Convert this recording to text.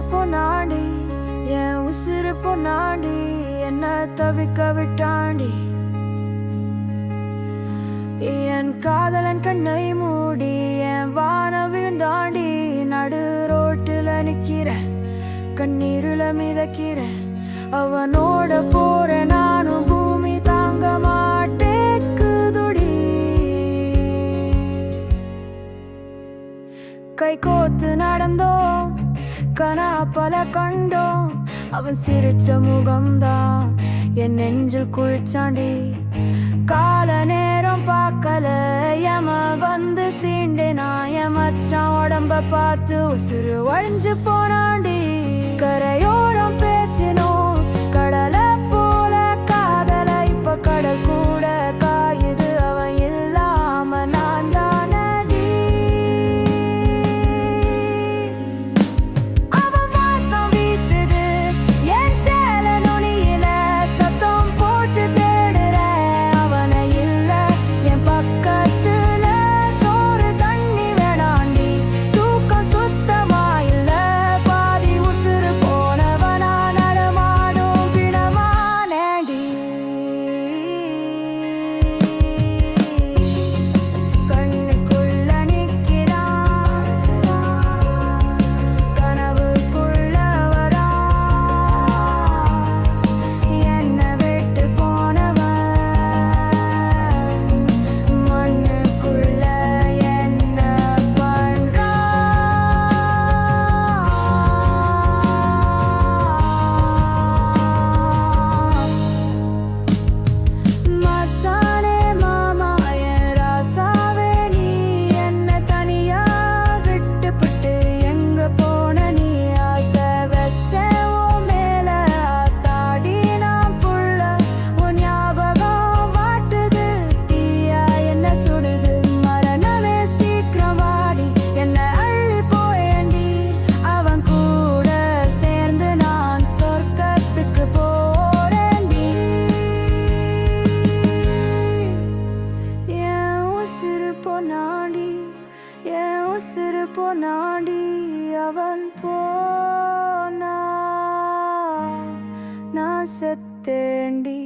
பொன்னாண்டி என் உசிறு பொன்னாண்டி என்ன தவிக்க விட்டாண்டி. என் காதலன் கண்ணை மூடி என் வானவியும் தாண்டி நடு ரோட்டில் நிக்கிறேன் கண்ணீருல மிதக்கிறேன் அவனோட போற நானும் பூமி தாங்க மாட்டேக்குதுடி கை கோத்து நடந்தோம் கனா பல கண்டோம். அவன் சிரிச்ச முகம்தான். என் நெஞ்சில் குழிச்சாண்டி கால நேரம் பார்க்கல. யம வந்து சீண்டு நான் என் மச்சான் உடம்ப பார்த்து உசுறு வழிஞ்சு போனாண்டி. கரையோ நாடி அவன் போனா நான் செத்தேண்டி